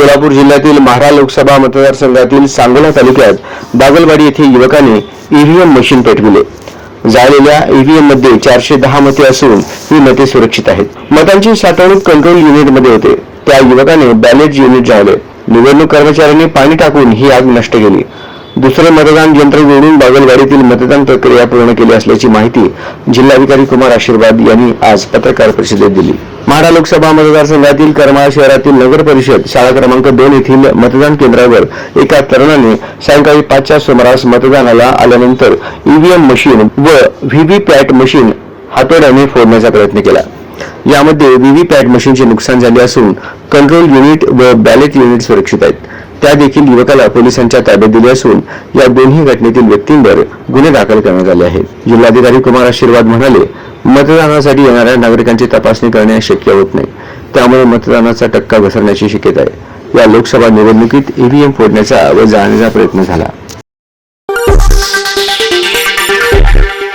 सोलापूर जिल्ह्यातील महारा लोकसभा मतदारसंघातील सांगोला तालुक्यात बागलवाडी येथे युवकाने ईव्हीएम मशीन पेटविले. जाळलेल्या ईव्हीएममध्ये चारशे दहा मते असून ही मते सुरक्षित आहेत. मतांची साठवणूक कंट्रोल युनिटमध्ये होते. त्या युवकाने बॅलेट युनिट जाळले. निवडणूक कर्मचाऱ्यांनी पाणी टाकून ही आग नष्ट केली. दुसरे मतदान यंत्र जोडून बागलवाडीतील मतदान प्रक्रिया पूर्ण केली असल्याची माहिती जिल्हाधिकारी कुमार आशीर्वाद यांनी आज पत्रकार परिषदेत दिली. माढा लोकसभा मतदारसंघातील करमाळा शहरातील नगर परिषद शाळा क्रमांक दोन येथील मतदान केंद्रावर एका तरुणाने सायंकाळी पाचच्या सुमारास मतदानाला आल्यानंतर ईव्हीएम मशीन व व्हीव्हीपॅट मशीन हातोड्याने फोडण्याचा प्रयत्न केला. यामध्ये व्हीव्हीपॅट मशीनचे नुकसान झाले असून कंट्रोल युनिट व बॅलेट युनिट सुरक्षित आहेत. त्या देखील युवकाला पोलिसांच्या ताब्यात दिले असून या दोन्ही घटनेतील व्यक्तींवर गुन्हे दाखल करण्यात आले आहेत. जिल्हाधिकारी कुमार आशीर्वाद म्हणाले मतदानासाठी येणाऱ्या नागरिकांची तपासणी करणे शक्य होत नाही. त्यामुळे मतदानाचा टक्का घसरण्याची शक्यता आहे. या लोकसभा निवडणुकीत ईव्हीएम फोडण्याचा व जाळण्याचा प्रयत्न झाला.